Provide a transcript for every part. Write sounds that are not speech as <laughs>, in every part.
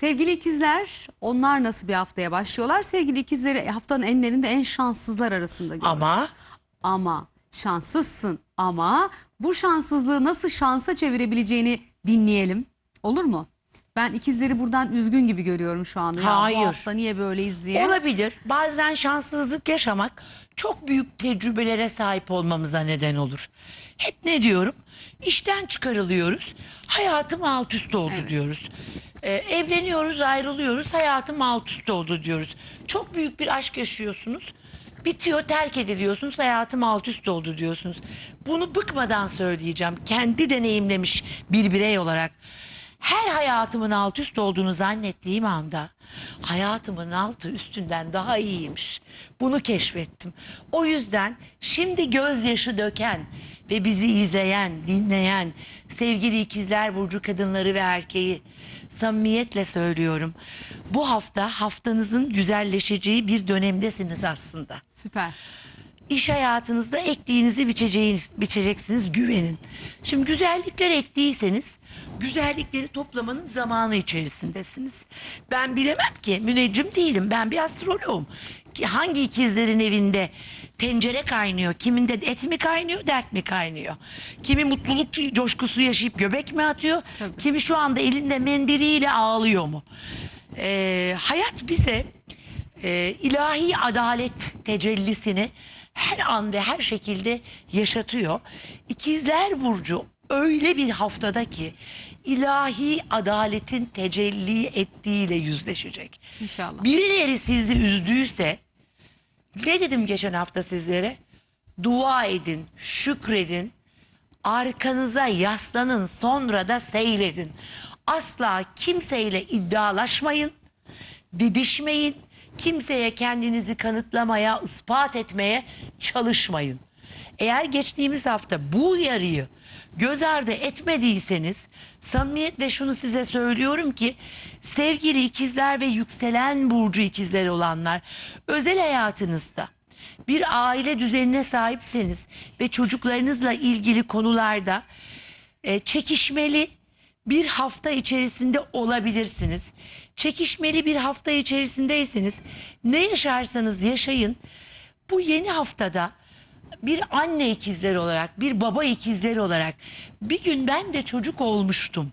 Sevgili ikizler, onlar nasıl bir haftaya başlıyorlar? Sevgili ikizleri haftanın enlerinde en şanssızlar arasında gördüm. Ama Ama şanssızsın ama bu şanssızlığı nasıl şansa çevirebileceğini dinleyelim. Olur mu? Ben ikizleri buradan üzgün gibi görüyorum şu anda. Ya Hayır. bu hafta niye böyleyiz diye. olabilir. Bazen şanssızlık yaşamak çok büyük tecrübelere sahip olmamıza neden olur. Hep ne diyorum? İşten çıkarılıyoruz. Hayatım alt üst oldu Evet. diyoruz. Ee, evleniyoruz, ayrılıyoruz. Hayatım alt üst oldu diyoruz. Çok büyük bir aşk yaşıyorsunuz. Bitiyor, terk ediliyorsunuz. Hayatım alt üst oldu diyorsunuz. Bunu bıkmadan söyleyeceğim. Kendi deneyimlemiş bir birey olarak. Her hayatımın alt üst olduğunu zannettiğim anda hayatımın altı üstünden daha iyiymiş. Bunu keşfettim. O yüzden şimdi gözyaşı döken ve bizi izleyen, dinleyen sevgili ikizler burcu kadınları ve erkeği samimiyetle söylüyorum. Bu hafta haftanızın güzelleşeceği bir dönemdesiniz aslında. Süper. İş hayatınızda ektiğinizi biçeceğiniz, biçeceksiniz güvenin. Şimdi güzellikler ektiyseniz güzellikleri toplamanın zamanı içerisindesiniz. Ben bilemem ki müneccim değilim ben bir astroloğum. Ki hangi ikizlerin evinde tencere kaynıyor, kiminde et mi kaynıyor, dert mi kaynıyor? Kimi mutluluk coşkusu yaşayıp göbek mi atıyor, Tabii. kimi şu anda elinde mendiliyle ağlıyor mu? Ee, hayat bize e, ilahi adalet tecellisini her an ve her şekilde yaşatıyor. İkizler Burcu öyle bir haftada ki ilahi adaletin tecelli ettiğiyle yüzleşecek. İnşallah. Birileri sizi üzdüyse ne dedim geçen hafta sizlere? Dua edin, şükredin, arkanıza yaslanın sonra da seyredin. Asla kimseyle iddialaşmayın, didişmeyin, kimseye kendinizi kanıtlamaya, ispat etmeye çalışmayın. Eğer geçtiğimiz hafta bu uyarıyı göz ardı etmediyseniz samimiyetle şunu size söylüyorum ki sevgili ikizler ve yükselen burcu ikizleri olanlar özel hayatınızda bir aile düzenine sahipseniz ve çocuklarınızla ilgili konularda e, çekişmeli bir hafta içerisinde olabilirsiniz. Çekişmeli bir hafta içerisindeyseniz ne yaşarsanız yaşayın bu yeni haftada bir anne ikizleri olarak, bir baba ikizleri olarak bir gün ben de çocuk olmuştum.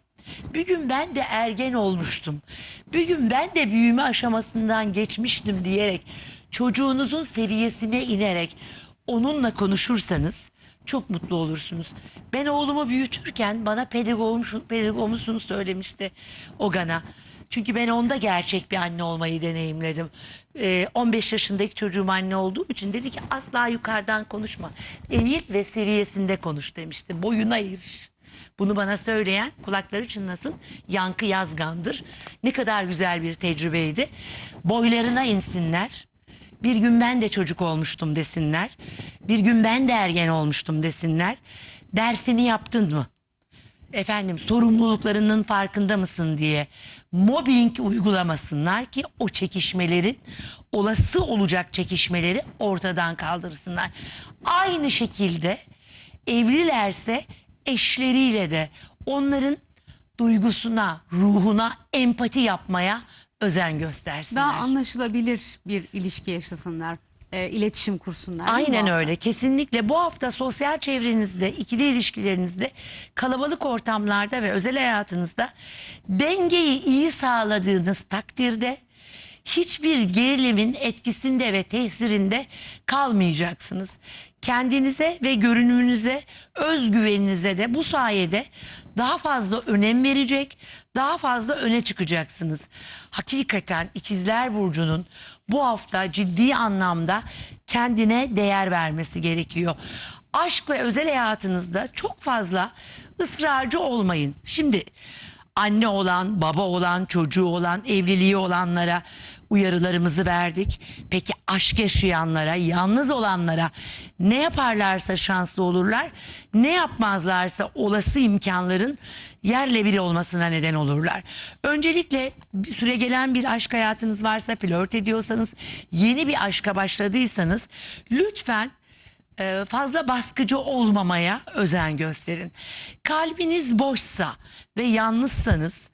Bir gün ben de ergen olmuştum. Bir gün ben de büyüme aşamasından geçmiştim diyerek çocuğunuzun seviyesine inerek onunla konuşursanız çok mutlu olursunuz. Ben oğlumu büyütürken bana pedagogum, şu- pedagogum şunu söylemişti Ogan'a. Çünkü ben onda gerçek bir anne olmayı deneyimledim. Ee, 15 yaşındaki çocuğum anne olduğum için dedi ki asla yukarıdan konuşma. Eğil ve seviyesinde konuş demişti. Boyuna eriş. Bunu bana söyleyen kulakları çınlasın Yankı Yazgan'dır. Ne kadar güzel bir tecrübeydi. Boylarına insinler. Bir gün ben de çocuk olmuştum desinler. Bir gün ben de ergen olmuştum desinler. Dersini yaptın mı? Efendim sorumluluklarının farkında mısın diye mobbing uygulamasınlar ki o çekişmelerin olası olacak çekişmeleri ortadan kaldırsınlar. Aynı şekilde evlilerse eşleriyle de onların duygusuna, ruhuna empati yapmaya özen göstersinler. Daha anlaşılabilir bir ilişki yaşasınlar. e, iletişim kursunlar. Aynen öyle kesinlikle bu hafta sosyal çevrenizde ikili ilişkilerinizde kalabalık ortamlarda ve özel hayatınızda dengeyi iyi sağladığınız takdirde hiçbir gerilimin etkisinde ve tesirinde kalmayacaksınız. Kendinize ve görünümünüze, özgüveninize de bu sayede daha fazla önem verecek, daha fazla öne çıkacaksınız. Hakikaten ikizler burcunun bu hafta ciddi anlamda kendine değer vermesi gerekiyor. Aşk ve özel hayatınızda çok fazla ısrarcı olmayın. Şimdi anne olan, baba olan, çocuğu olan, evliliği olanlara uyarılarımızı verdik. Peki aşk yaşayanlara, yalnız olanlara ne yaparlarsa şanslı olurlar, ne yapmazlarsa olası imkanların yerle bir olmasına neden olurlar. Öncelikle süre gelen bir aşk hayatınız varsa, flört ediyorsanız, yeni bir aşka başladıysanız lütfen e, fazla baskıcı olmamaya özen gösterin. Kalbiniz boşsa ve yalnızsanız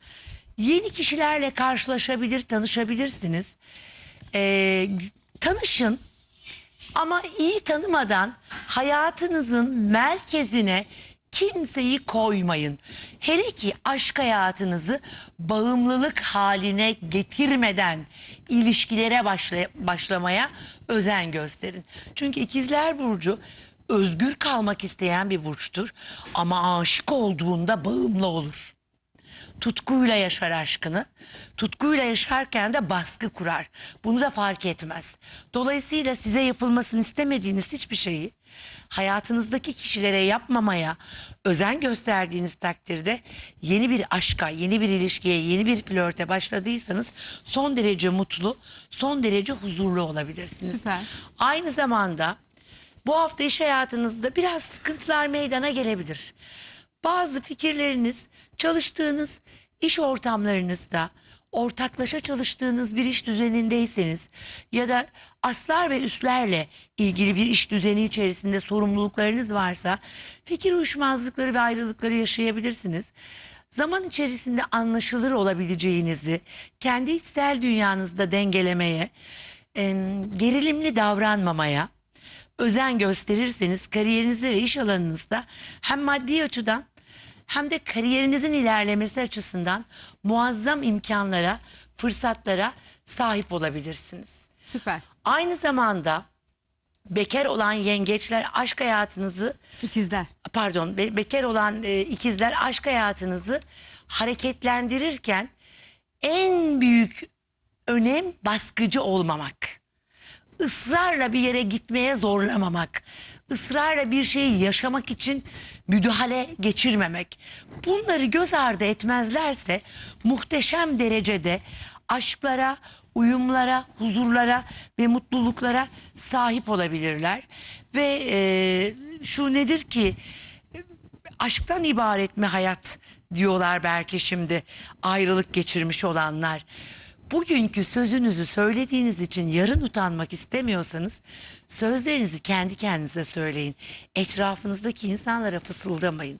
Yeni kişilerle karşılaşabilir, tanışabilirsiniz. Ee, tanışın ama iyi tanımadan hayatınızın merkezine kimseyi koymayın. Hele ki aşk hayatınızı bağımlılık haline getirmeden ilişkilere başla- başlamaya özen gösterin. Çünkü ikizler burcu özgür kalmak isteyen bir burçtur ama aşık olduğunda bağımlı olur tutkuyla yaşar aşkını. Tutkuyla yaşarken de baskı kurar. Bunu da fark etmez. Dolayısıyla size yapılmasını istemediğiniz hiçbir şeyi hayatınızdaki kişilere yapmamaya özen gösterdiğiniz takdirde yeni bir aşka, yeni bir ilişkiye, yeni bir flörte başladıysanız son derece mutlu, son derece huzurlu olabilirsiniz. Süper. Aynı zamanda bu hafta iş hayatınızda biraz sıkıntılar meydana gelebilir. Bazı fikirleriniz çalıştığınız iş ortamlarınızda ortaklaşa çalıştığınız bir iş düzenindeyseniz ya da aslar ve üslerle ilgili bir iş düzeni içerisinde sorumluluklarınız varsa fikir uyuşmazlıkları ve ayrılıkları yaşayabilirsiniz. Zaman içerisinde anlaşılır olabileceğinizi kendi içsel dünyanızda dengelemeye, em, gerilimli davranmamaya, özen gösterirseniz kariyerinizde ve iş alanınızda hem maddi açıdan hem de kariyerinizin ilerlemesi açısından muazzam imkanlara, fırsatlara sahip olabilirsiniz. Süper. Aynı zamanda bekar olan yengeçler aşk hayatınızı İkizler. pardon be- bekar olan e, ikizler aşk hayatınızı hareketlendirirken en büyük önem baskıcı olmamak. Israrla bir yere gitmeye zorlamamak. Israrla bir şeyi yaşamak için müdahale geçirmemek. Bunları göz ardı etmezlerse muhteşem derecede aşklara, uyumlara, huzurlara ve mutluluklara sahip olabilirler. Ve e, şu nedir ki aşktan ibaret mi hayat diyorlar belki şimdi ayrılık geçirmiş olanlar. Bugünkü sözünüzü söylediğiniz için yarın utanmak istemiyorsanız sözlerinizi kendi kendinize söyleyin. Etrafınızdaki insanlara fısıldamayın.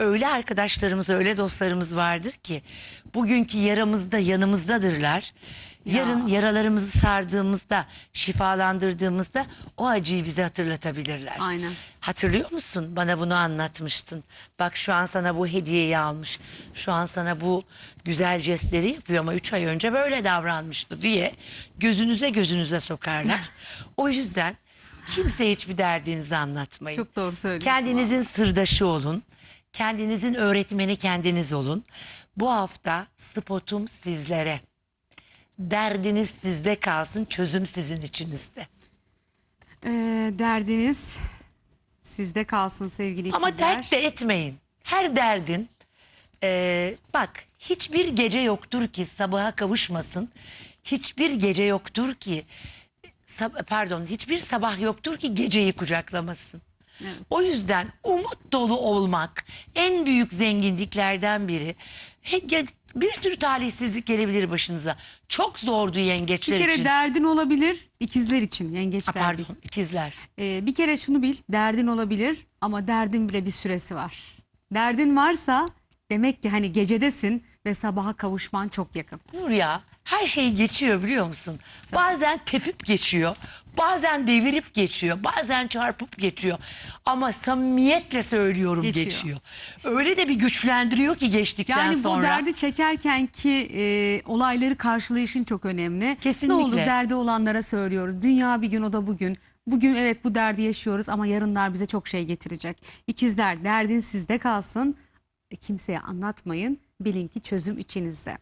Öyle arkadaşlarımız, öyle dostlarımız vardır ki bugünkü yaramızda yanımızdadırlar. Yarın yaralarımızı sardığımızda, şifalandırdığımızda o acıyı bize hatırlatabilirler. Aynen. Hatırlıyor musun? Bana bunu anlatmıştın. Bak şu an sana bu hediyeyi almış. Şu an sana bu güzel jestleri yapıyor ama üç ay önce böyle davranmıştı diye gözünüze gözünüze sokarlar. <laughs> o yüzden kimseye hiçbir derdinizi anlatmayın. Çok doğru söylüyorsun. Kendinizin sırdaşı olun. Kendinizin öğretmeni kendiniz olun. Bu hafta spotum sizlere. Derdiniz sizde kalsın, çözüm sizin içinizde. Ee, derdiniz sizde kalsın sevgili Ama ikizler. terk de etmeyin. Her derdin eee, bak hiçbir gece yoktur ki sabaha kavuşmasın. Hiçbir gece yoktur ki sab- pardon hiçbir sabah yoktur ki geceyi kucaklamasın. Evet. O yüzden umut dolu olmak en büyük zenginliklerden biri. He- ge- Bir sürü talihsizlik gelebilir başınıza. Çok zordu yengeçler Bir kere için. derdin olabilir ikizler için Ha, yengeçler pardon değil. ikizler. Ee, bir kere şunu bil derdin olabilir ama derdin bile bir süresi var. Derdin varsa demek ki hani gecedesin ve sabaha kavuşman çok yakın. Nur ya her şey geçiyor biliyor musun? Bazen tepip geçiyor. Bazen devirip geçiyor. Bazen çarpıp geçiyor. Ama samimiyetle söylüyorum geçiyor. Geçiyor. Öyle de bir güçlendiriyor ki geçtikten Yani sonra. bu derdi çekerken ki e, olayları karşılayışın çok önemli. Kesinlikle. Ne olur derdi olanlara söylüyoruz. Dünya bir gün o da bugün. Bugün evet bu derdi yaşıyoruz ama yarınlar bize çok şey getirecek. İkizler derdin sizde kalsın. E, Kimseye anlatmayın. Bilin ki çözüm içinizde.